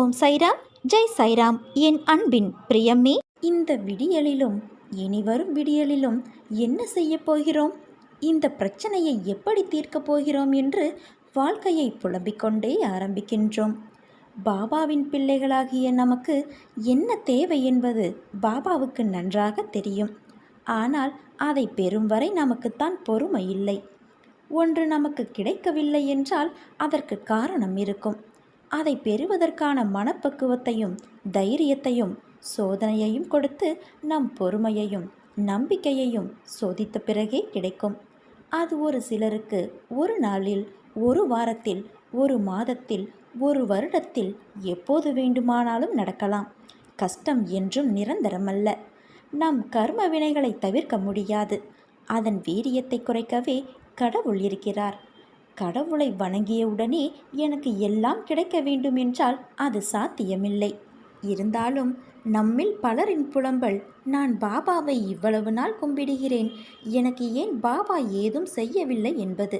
ஓம் சைராம் ஜெய் சைராம். என் அன்பின் பிரியமே. இந்த விடியலிலும் இனி வரும் விடியலிலும் என்ன செய்யப் போகிறோம்? இந்த பிரச்சனையை எப்படி தீர்க்கப் போகிறோம் என்று வாழ்க்கையை புலம்பிக் கொண்டே ஆரம்பிக்கின்றோம். பாபாவின் பிள்ளைகளாகிய நமக்கு என்ன தேவை என்பது பாபாவுக்கு நன்றாக தெரியும். ஆனால் அதை பெறும் வரை நமக்குத்தான் பொறுமை இல்லை. ஒன்று நமக்கு கிடைக்கவில்லை என்றால் அதற்கு காரணம் இருக்கும். அதை பெறுவதற்கான மனப்பக்குவத்தையும் தைரியத்தையும் சோதனையையும் கொடுத்து நம் பொறுமையையும் நம்பிக்கையையும் சோதித்த பிறகே கிடைக்கும். அது ஒரு சிலருக்கு ஒரு நாளில் ஒரு வாரத்தில் ஒரு மாதத்தில் ஒரு வருடத்தில் எப்போது வேண்டுமானாலும் நடக்கலாம். கஷ்டம் என்றும் நிரந்தரமல்ல. நம் கர்ம வினைகளை தவிர்க்க முடியாது. அதன் வீரியத்தை குறைக்கவே கடவுள் இருக்கிறார். கடவுளை வணங்கியவுடனே எனக்கு எல்லாம் கிடைக்க வேண்டும் என்றால் அது சாத்தியமில்லை. இருந்தாலும் நம்மில் பலரின் புலம்பல் நான் பாபாவை இவ்வளவு நாள் கும்பிடுகிறேன் எனக்கு ஏன் பாபா ஏதும் செய்யவில்லை என்பது?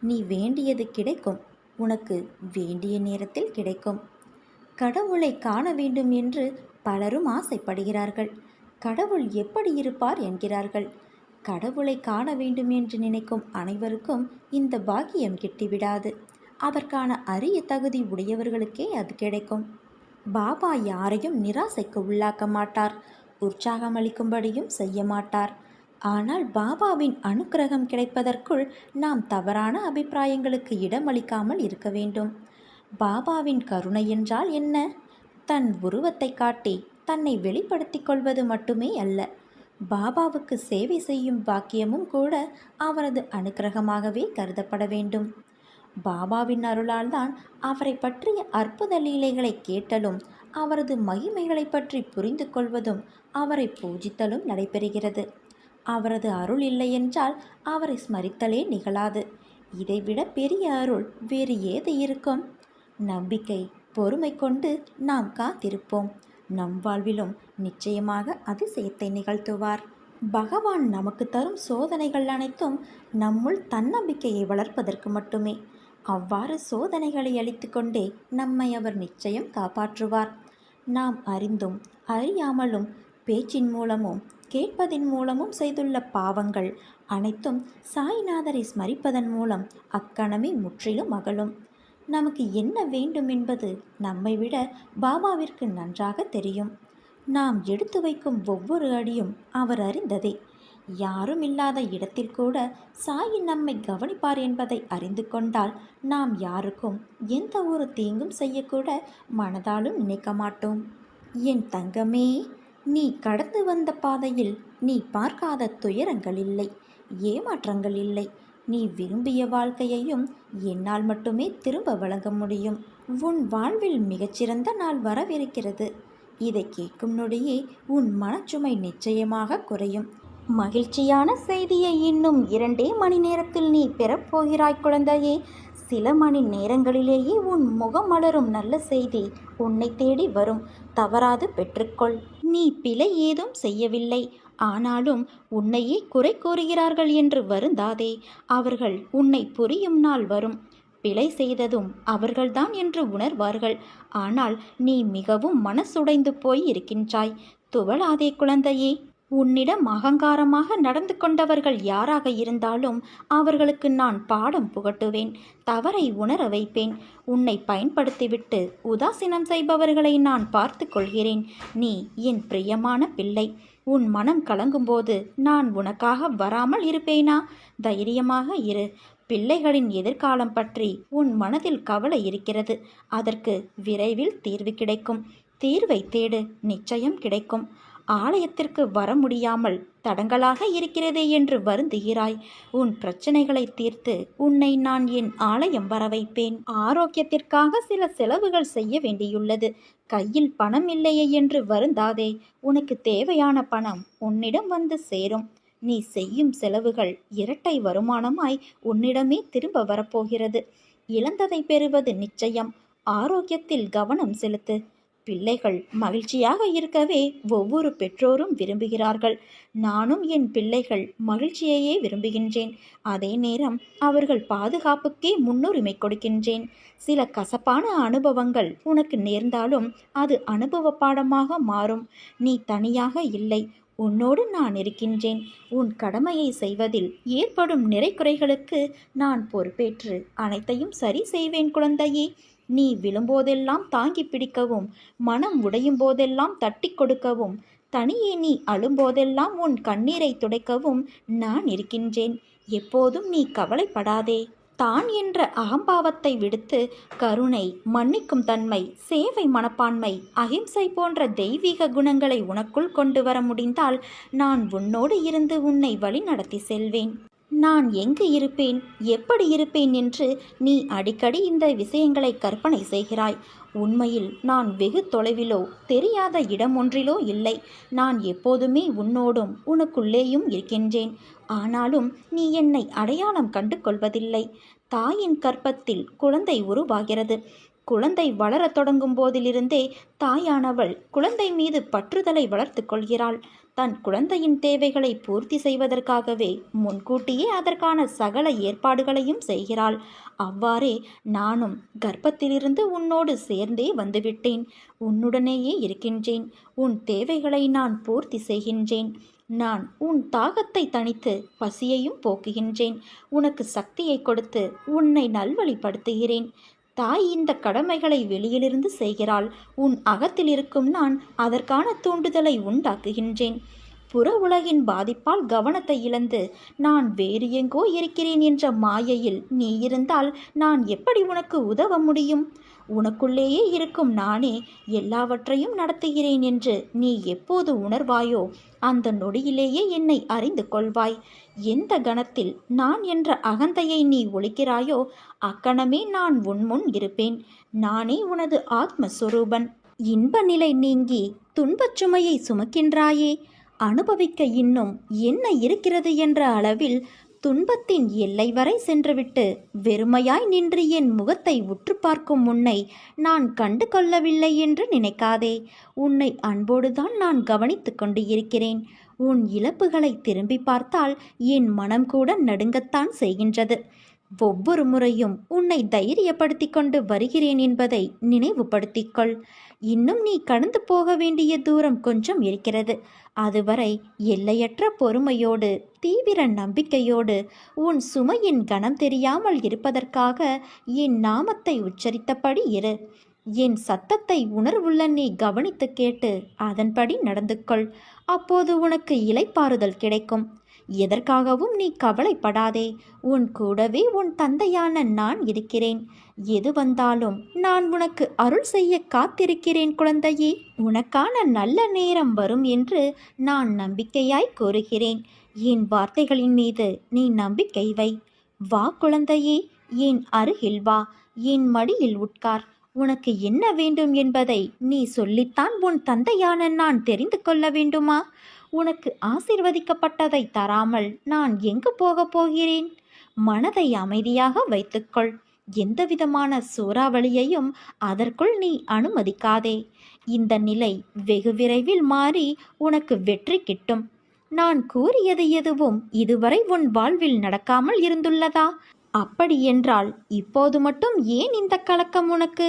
நீ வேண்டியது கிடைக்கும் உனக்கு வேண்டிய நேரத்தில் கிடைக்கும். கடவுளை காண வேண்டும் என்று பலரும் ஆசைப்படுகிறார்கள். கடவுள் எப்படி இருப்பார் என்கிறார்கள். கடவுளை காண வேண்டும் என்று நினைக்கும் அனைவருக்கும் இந்த பாக்கியம் கிட்டிவிடாது. அதற்கான அரிய தகுதி உடையவர்களுக்கே அது கிடைக்கும். பாபா யாரையும் நிராசைக்கு உள்ளாக்க மாட்டார். உற்சாகமளிக்கும்படியும் செய்ய மாட்டார். ஆனால் பாபாவின் அனுக்கிரகம் கிடைப்பதற்குள் நாம் தவறான அபிப்பிராயங்களுக்கு இடமளிக்காமல் இருக்க வேண்டும். பாபாவின் கருணை என்றால் என்ன? தன் உருவத்தை காட்டி தன்னை வெளிப்படுத்திக் கொள்வது மட்டுமே அல்ல. பாபாவுக்கு சேவை செய்யும் பாக்கியமும் கூட அவரது அனுக்கிரகமாகவே கருதப்பட வேண்டும். பாபாவின் அருளால் தான் அவரை பற்றிய அற்புத லீலைகளை கேட்டலும் அவரது மகிமைகளை பற்றி புரிந்து கொள்வதும் அவரை பூஜித்தலும் நடைபெறுகிறது. அவரது அருள் இல்லை என்றால் அவரை ஸ்மரித்தலே நிகழாது. இதைவிட பெரிய அருள் வேறு ஏது இருக்கும்? நம்பிக்கை பொறுமை கொண்டு நாம் காத்திருப்போம். நம் வாழ்விலும் நிச்சயமாக அதிசயத்தை நிகழ்த்துவார். பகவான் நமக்கு தரும் சோதனைகள் அனைத்தும் நம்முள் தன்னம்பிக்கையை வளர்ப்பதற்கு மட்டுமே. அவ்வாறு சோதனைகளை அளித்து கொண்டே நம்மை அவர் நிச்சயம் காப்பாற்றுவார். நாம் அறிந்தும் அறியாமலும் பேச்சின் மூலமும் கேட்பதின் மூலமும் செய்துள்ள பாவங்கள் அனைத்தும் சாய்நாதரை ஸ்மரிப்பதன் மூலம் அக்கணமே முற்றிலும் அகலும். நமக்கு என்ன வேண்டும் என்பது நம்மை விட பாபாவிற்கு நன்றாக தெரியும். நாம் எடுத்து வைக்கும் ஒவ்வொரு அடியும் அவர் அறிந்ததே. யாரும் இல்லாத இடத்தில் கூட சாயி நம்மை கவனிப்பார் என்பதை அறிந்து கொண்டால் நாம் யாருக்கும் எந்த ஒரு தீங்கும் செய்யக்கூட மனதாலும் நினைக்க மாட்டோம். என் தங்கமே நீ கடந்து வந்த பாதையில் நீ பார்க்காத துயரங்கள் இல்லை ஏமாற்றங்கள் இல்லை. நீ விரும்பிய வாழ்க்கையையும் என்னால் மட்டுமே திரும்ப வழங்க முடியும். உன் வாழ்வில் மிகச்சிறந்த நாள் வரவிருக்கிறது. இதை கேட்கும் நொடியே உன் மனச்சுமை நிச்சயமாக குறையும். மகிழ்ச்சியான செய்தியை இன்னும் இரண்டே மணி நேரத்தில் நீ பெறப்போகிறாய் குழந்தையே. சில மணி நேரங்களிலேயே உன் முகம் மலரும் நல்ல செய்தி உன்னை தேடி வரும். தவறாது பெற்றுக்கொள். நீ பிழை ஏதும் செய்யவில்லை. ஆனாலும் உன்னையே குறை கூறுகிறார்கள் என்று வருந்தாதே. அவர்கள் உன்னை புரியும் நாள் வரும். பிழை செய்ததும் அவர்கள்தான் என்று உணர்வார்கள். ஆனால் நீ மிகவும் மனசுடைந்து போய் இருக்கின்றாய். துவளாதே குழந்தையே. உன்னிடம் அகங்காரமாக நடந்து கொண்டவர்கள் யாராக இருந்தாலும் அவர்களுக்கு நான் பாடம் புகட்டுவேன். தவறை உணர வைப்பேன். உன்னை பயன்படுத்திவிட்டு உதாசீனம் செய்பவர்களை நான் பார்த்து கொள்கிறேன். நீ என் பிரியமான பிள்ளை. உன் மனம் கலங்கும்போது நான் உனக்காக வராமல் இருப்பேனா? தைரியமாக இரு. பிள்ளைகளின் எதிர்காலம் பற்றி உன் மனதில் கவலை இருக்கிறது. அதற்கு விரைவில் தீர்வு கிடைக்கும். தீர்வை தேடு. நிச்சயம் கிடைக்கும். ஆலயத்திற்கு வர முடியாமல் தடங்களாக இருக்கிறதே என்று வருந்துகிறாய். உன் பிரச்சனைகளை தீர்த்து உன்னை நான் என் ஆலயம் வர வைப்பேன். ஆரோக்கியத்திற்காக சில செலவுகள் செய்ய வேண்டியுள்ளது. கையில் பணம் இல்லையே என்று வருந்தாதே. உனக்கு தேவையான பணம் உன்னிடம் வந்து சேரும். நீ செய்யும் செலவுகள் இரட்டை வருமானமாய் உன்னிடமே திரும்ப வரப்போகிறது. இழந்ததை பெறுவது நிச்சயம். ஆரோக்கியத்தில் கவனம் செலுத்து. பிள்ளைகள் மகிழ்ச்சியாக இருக்கவே ஒவ்வொரு பெற்றோரும் விரும்புகிறார்கள். நானும் என் பிள்ளைகள் மகிழ்ச்சியையே விரும்புகின்றேன். அதே நேரம் அவர்கள் பாதுகாப்புக்கே முன்னுரிமை கொடுக்கின்றேன். சில கசப்பான அனுபவங்கள் உனக்கு நேர்ந்தாலும் அது அனுபவ பாடமாக மாறும். நீ தனியாக இல்லை. உன்னோடு நான் இருக்கின்றேன். உன் கடமையை செய்வதில் ஏற்படும் நிறைக்குறைகளுக்கு நான் பொறுப்பேற்று அனைத்தையும் சரி செய்வேன் குழந்தையே. நீ விழும்போதெல்லாம் தாங்கி பிடிக்கவும் மனம் உடையும் போதெல்லாம் தட்டி கொடுக்கவும் தனியே நீ அழும்போதெல்லாம் உன் கண்ணீரை துடைக்கவும் நான் இருக்கின்றேன். எப்போதும் நீ கவலைப்படாதே. தான் என்ற அகம்பாவத்தை விடுத்து கருணை மன்னிக்கும் தன்மை சேவை மனப்பான்மை அகிம்சை போன்ற தெய்வீக குணங்களை உனக்குள் கொண்டு வர முடிந்தால் நான் உன்னோடு இருந்து உன்னை வழி நடத்தி செல்வேன். நான் எங்கு இருப்பேன்? எப்படி இருப்பேன் என்று நீ அடிக்கடி இந்த விஷயங்களை கற்பனை செய்கிறாய். உண்மையில் நான் வெகு தொலைவிலோ தெரியாத இடம் ஒன்றிலோ இல்லை. நான் எப்போதுமே உன்னோடும் உனக்குள்ளேயும் இருக்கின்றேன். ஆனாலும் நீ என்னை அடையாளம் கண்டு கொள்வதில்லை தாயின் கற்பத்தில் குழந்தை உருவாகிறது. குழந்தை வளரத் தொடங்கும் போதிலிருந்தே தாயானவள் குழந்தை மீது பற்றுதலை வளர்த்து கொள்கிறாள். தன் குழந்தையின் தேவைகளை பூர்த்தி செய்வதற்காகவே முன்கூட்டியே அதற்கான சகல ஏற்பாடுகளையும் செய்கிறாள். அவ்வாறே நானும் கர்ப்பத்திலிருந்து உன்னோடு சேர்ந்தே வந்துவிட்டேன். உன்னுடனேயே இருக்கின்றேன். உன் தேவைகளை நான் பூர்த்தி செய்கின்றேன். நான் உன் தாகத்தை தணித்து பசியையும் போக்குகின்றேன். உனக்கு சக்தியை கொடுத்து உன்னை நல்வழிப்படுத்துகிறேன். தாய் இந்த கடமைகளை வெளியிலிருந்து செய்கிறாள். உன் அகத்தில் இருக்கும் நான் அதற்கான தூண்டுதலை உண்டாக்குகின்றேன். புற உலகின் பாதிப்பால் கவனத்தை இழந்து நான் வேறு எங்கோ இருக்கிறேன் என்ற மாயையில் நீ இருந்தால் நான் எப்படி உனக்கு உதவ முடியும்? உனக்குள்ளேயே இருக்கும் நானே எல்லாவற்றையும் நடத்துகிறேன் என்று நீ எப்போது உணர்வாயோ அந்த நொடியிலேயே என்னை அறிந்து கொள்வாய். எந்த கணத்தில் நான் என்ற அகந்தையை நீ ஒழிக்கிறாயோ அக்கணமே நான் உன்முன் இருப்பேன். நானே உனது ஆத்மஸ்வரூபன். இன்ப நிலை நீங்கி துன்பச் சுமையை சுமக்கின்றாயே. அனுபவிக்க இன்னும் என்ன இருக்கிறது என்ற அளவில் துன்பத்தின் எல்லை வரை சென்றுவிட்டு வெறுமையாய் நின்று என் முகத்தை உற்று பார்க்கும் உன்னை நான் கண்டு கொள்ளவில்லை என்று நினைக்காதே. உன்னை அன்போடுதான் நான் கவனித்து கொண்டு இருக்கிறேன் உன் இழப்புகளை திரும்பி பார்த்தால் என் மனம் கூட நடுங்கத்தான் செய்கின்றது. ஒவ்வொரு முறையும் உன்னை தைரியப்படுத்திக் கொண்டு வருகிறேன் என்பதை நினைவுபடுத்திக்கொள் இன்னும் நீ கடந்து போக வேண்டிய தூரம் கொஞ்சம் இருக்கிறது. அதுவரை எல்லையற்ற பொறுமையோடு தீவிர நம்பிக்கையோடு உன் சுமையின் கணம் தெரியாமல் இருப்பதற்காக என் நாமத்தை உச்சரித்தபடி இரு. என் சத்தத்தை உணர்வுள்ள நீ கவனித்து கேட்டு அதன்படி நடந்து கொள் அப்போது உனக்கு இலைப்பாறுதல் கிடைக்கும். எதற்காகவும் நீ கவலைப்படாதே. உன் கூடவே உன் தந்தையான நான் இருக்கிறேன். எது வந்தாலும் நான் உனக்கு அருள் செய்ய காத்திருக்கிறேன் குழந்தையே. உனக்கான நல்ல நேரம் வரும் என்று நான் நம்பிக்கையாய் கூறுகிறேன். என் வார்த்தைகளின் மீது நீ நம்பிக்கை வை. வா குழந்தையே என் அருகில் வா. என் மடியில் உட்கார். உனக்கு என்ன வேண்டும் என்பதை நீ சொல்லித்தான் உன் தந்தையான நான் தெரிந்து கொள்ள வேண்டுமா? உனக்கு ஆசிர்வதிக்கப்பட்டதை தராமல் நான் எங்கு போகப் போகிறேன்? மனதை அமைதியாக வைத்துக்கொள். எந்தவிதமான சூறாவளியையும் அதற்குள் நீ அனுமதிக்காதே. இந்த நிலை வெகு விரைவில் மாறி உனக்கு வெற்றி கிட்டும். நான் கூறியது எதுவும் இதுவரை உன் வாழ்வில் நடக்காமல் இருந்துள்ளதா? அப்படியென்றால் இப்போது மட்டும் ஏன் இந்த கலக்கம் உனக்கு?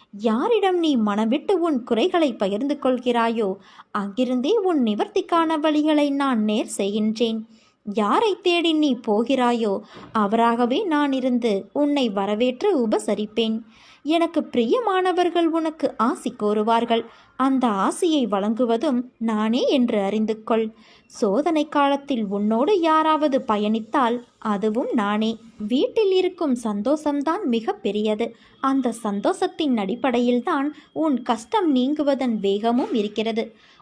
யாரிடம் நீ மனவிட்டு உன் குறைகளை பகிர்ந்து கொள்கிறாயோ அங்கிருந்தே உன் நிவர்த்திக்கான வழிகளை நான் நேர் செய்கின்றேன். யாரை தேடி நீ போகிறாயோ அவராகவே நான் இருந்து உன்னை வரவேற்று உபசரிப்பேன். எனக்கு பிரியமானவர்கள் உனக்கு ஆசி கோருவார்கள். அந்த ஆசியை வழங்குவதும் நானே என்று அறிந்து கொள் சோதனை காலத்தில் உன்னோடு யாராவது பயணித்தால் அதுவும் நானே. வீட்டில் இருக்கும் சந்தோஷம்தான் மிக பெரியது. அந்த சந்தோஷத்தின் அடிப்படையில்தான் உன் கஷ்டம் நீங்குவதன் வேகமும் இருக்கிறது.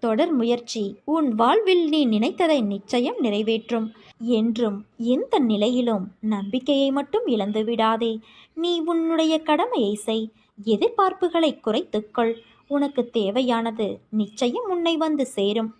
தொடர் முயற்சி. உன் வாழ்வில் நீ நினைத்ததை நிச்சயம் நிறைவேற்றும். என்றும் எந்த நிலையிலும் நம்பிக்கையை மட்டும் இழந்து விடாதே. நீ உன்னுடைய கடமையை செய். எதிர்பார்ப்புகளை குறைத்துக்கொள். உனக்கு தேவையானது நிச்சயம் உன்னை வந்து சேரும்.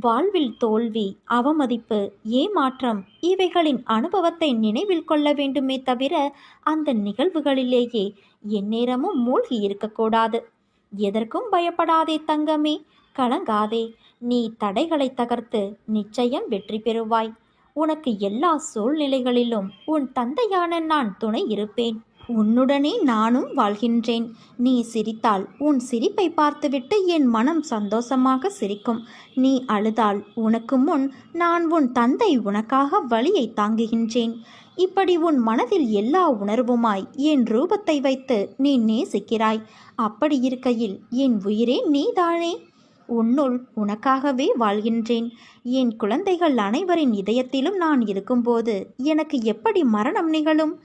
வாழ்வில் தோல்வி அவமதிப்பு ஏமாற்றம் இவைகளின் அனுபவத்தை நினைவில் கொள்ள வேண்டுமே தவிர அந்த நிகழ்வுகளிலேயே எந்நேரமும் மூழ்கி இருக்கக்கூடாது. எதற்கும் பயப்படாதே தங்கமே. கலங்காதே. நீ தடைகளை தகர்த்து நிச்சயம் வெற்றி பெறுவாய். உனக்கு எல்லா சூழ்நிலைகளிலும் உன் தந்தையான நான் துணை இருப்பேன். உன்னுடனே நானும் வாழ்கின்றேன். நீ சிரித்தால் உன் சிரிப்பை பார்த்துவிட்டு என் மனம் சந்தோஷமாக சிரிக்கும். நீ அழுதால் உனக்கு முன் நான் உன் தந்தை உனக்காக வழியை தாங்குகின்றேன். இப்படி உன் மனதில் எல்லா உணர்வுமாய் என் ரூபத்தை வைத்து நீ நேசிக்கிறாய். அப்படி இருக்கையில் என் உயிரே நீதானே? உன்னுள் உனக்காகவே வாழ்கின்றேன். என் குழந்தைகள் அனைவரின் இதயத்திலும் நான் இருக்கும்போது எனக்கு எப்படி மரணம் நிகழும்?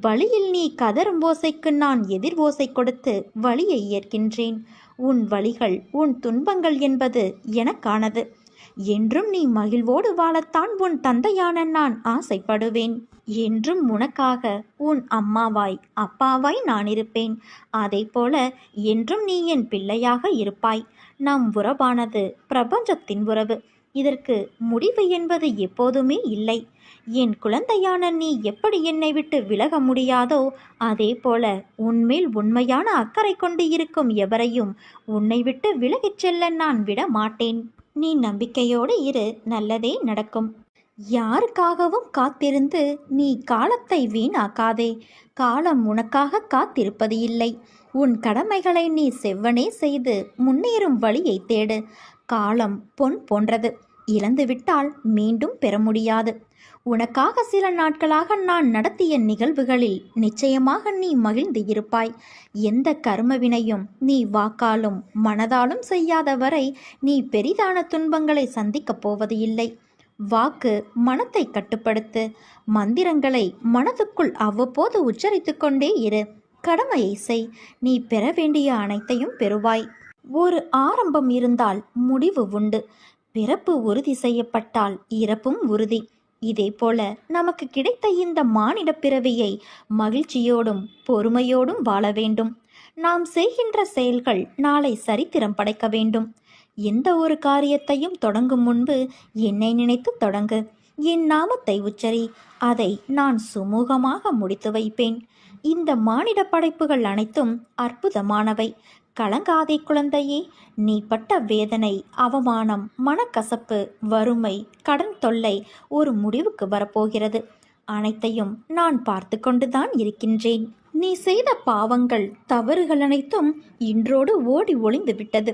வழியில் நீ கதரும் ஓசைக்கு நான் எதிர் ஓசை கொடுத்து வழியை ஏற்கின்றேன். உன் வழிகள் உன் துன்பங்கள் என்பது எனக்கானது. என்றும் நீ மகிழ்வோடு வாழத்தான் உன் தந்தையான நான் ஆசைப்படுவேன். என்றும் உனக்காக உன் அம்மாவாய் அப்பாவாய் நான் இருப்பேன் அதை போல என்றும் நீ என் பிள்ளையாக இருப்பாய். நம் உறவானது பிரபஞ்சத்தின் உறவு. இதற்கு முடிவு என்பது எப்போதுமே இல்லை. என் குழந்தையான நீ எப்படி என்னை விட்டு விலக முடியாதோ அதே போல உன்மேல் உண்மையான அக்கறை கொண்டு இருக்கும் எவரையும் உன்னை விட்டு விலகிச் செல்ல நான் விட மாட்டேன் நீ நம்பிக்கையோடு இரு நல்லதே நடக்கும். யாருக்காகவும் காத்திருந்து நீ காலத்தை வீணாக்காதே. காலம் உனக்காக காத்திருப்பது இல்லை. உன் கடமைகளை நீ செவ்வனே செய்து முன்னேறும் வழியை தேடு. காலம் பொன் போன்றது. இழந்துவிட்டால் மீண்டும் பெற முடியாது. உனக்காக சில நாட்களாக நான் நடத்திய நிகழ்வுகளில் நிச்சயமாக நீ மகிழ்ந்து இருப்பாய். எந்த கர்மவினையும் நீ வாக்காலும் மனதாலும் செய்யாத வரை நீ பெரிதான துன்பங்களை சந்திக்கப் போவது இல்லை. வாக்கு மனத்தை கட்டுப்படுத்து. மந்திரங்களை மனதுக்குள் அவ்வப்போது உச்சரித்து கொண்டே இரு. கடமையை செய். நீ பெற வேண்டிய அனைத்தையும் பெறுவாய். ஒரு ஆரம்பம் இருந்தால் முடிவு உண்டு. பிறப்பு உறுதி செய்யப்பட்டால் இறப்பும் உறுதி. இதேபோல நமக்கு கிடைத்த இந்த மானிட பிறவியை மகிழ்ச்சியோடும் பொறுமையோடும் வாழ வேண்டும். நாம் செய்கின்ற செயல்கள் நாளை சரித்திரம் படைக்க வேண்டும். எந்த ஒரு காரியத்தையும் தொடங்கும் முன்பு என்னை நினைத்து தொடங்கு. என் நாமத்தை உச்சரி. அதை நான் சுமூகமாக முடித்து வைப்பேன். இந்த மானிட படைப்புகள் அனைத்தும் அற்புதமானவை. கலங்காதே குழந்தையே நீ பட்ட வேதனை அவமானம் மனக்கசப்பு வறுமை கடன் தொல்லை ஒரு முடிவுக்கு வரப்போகிறது. அனைத்தையும் நான் பார்த்து கொண்டுதான் இருக்கின்றேன். நீ செய்த பாவங்கள் தவறுகள் அனைத்தும் இன்றோடு ஓடி ஒளிந்து விட்டது.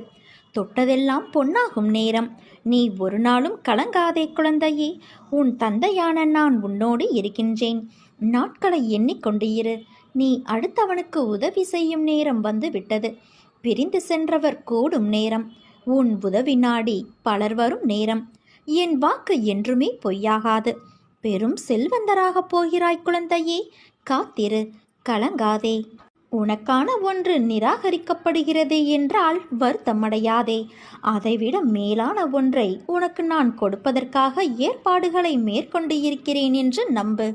தொட்டதெல்லாம் பொன்னாகும் நேரம். நீ ஒரு நாளும் கலங்காதே குழந்தையே. உன் தந்தையான நான் உன்னோடு இருக்கின்றேன். நாட்களை எண்ணிக்கொண்டு இரு. நீ அடுத்தவனுக்கு உதவி செய்யும் நேரம் வந்து விட்டது. பிரிந்து சென்றவர் கூடும் நேரம். உன் உதவி நாடி பலர் வரும் நேரம். என் வாக்கு என்றுமே பொய்யாகாது. பெரும் செல்வந்தராகப் போகிறாய் குழந்தையே. காத்திரு. கலங்காதே. உனக்கான ஒன்று நிராகரிக்கப்படுகிறது என்றால் வருத்தமடையாதே. அதைவிட மேலான ஒன்றை உனக்கு நான் கொடுப்பதற்காக ஏற்பாடுகளை மேற்கொண்டு இருக்கிறேன் என்று நம்பு.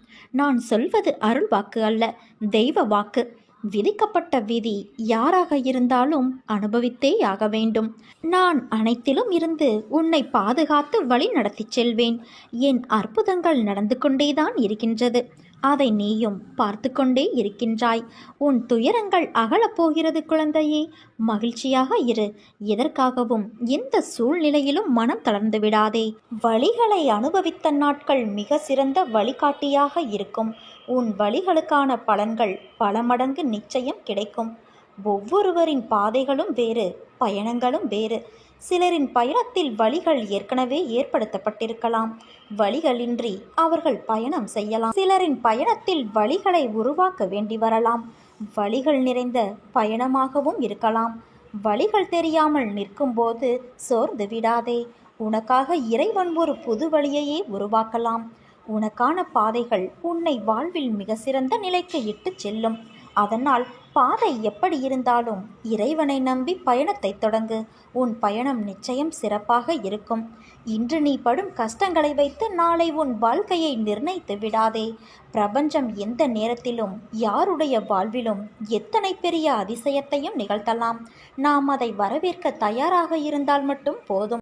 நான் சொல்வது அருள் வாக்கு அல்ல தெய்வ வாக்கு. விதிக்கப்பட்ட விதி யாராக இருந்தாலும் அனுபவித்தே ஆக வேண்டும். நான் அனைத்திலும் இருந்து உன்னை பாதுகாத்து வழி நடத்திச் செல்வேன். என் அற்புதங்கள் நடந்து கொண்டேதான் இருக்கின்றது. அதை நீயும் பார்த்து கொண்டே இருக்கின்றாய். உன் துயரங்கள் அகலப்போகிறது குழந்தையே. மகிழ்ச்சியாக இரு. எதற்காகவும் எந்த சூழ்நிலையிலும் மனம் தளர்ந்து விடாதே. வழிகளை அனுபவித்த நாட்கள் மிக சிறந்த வழிகாட்டியாக இருக்கும். உன் வழிகளுக்கான பலன்கள் பல மடங்கு நிச்சயம் கிடைக்கும். ஒவ்வொருவரின் பாதைகளும் வேறு பயணங்களும் வேறு. சிலரின் பயணத்தில் வழிகள் ஏற்கனவே ஏற்படுத்தப்பட்டிருக்கலாம். வழிகளின்றி அவர்கள் பயணம் செய்யலாம். சிலரின் பயணத்தில் வழிகளை உருவாக்க வேண்டி வரலாம். வழிகள் நிறைந்த பயணமாகவும் இருக்கலாம். வழிகள் தெரியாமல் நிற்கும்போது சோர்ந்து விடாதே. உனக்காக இறைவன் ஒரு புது வழியையே உருவாக்கலாம். உனக்கான பாதைகள் உன்னை வாழ்வில் மிக சிறந்த நிலைக்கு இட்டுச் செல்லும். அதனால் பாதை எப்படி இருந்தாலும் இறைவனை நம்பி பயணத்தை தொடங்கு. உன் பயணம் நிச்சயம் சிறப்பாக இருக்கும். இன்று நீ படும் கஷ்டங்களை வைத்து நாளை உன் வாழ்க்கையை நிர்ணயித்து விடாதே. பிரபஞ்சம் எந்த நேரத்திலும் யாருடைய வாழ்விலும் எத்தனை பெரிய அதிசயத்தையும் நிகழ்த்தலாம். நாம் அதை வரவேற்க தயாராக இருந்தால் மட்டும் போதும்.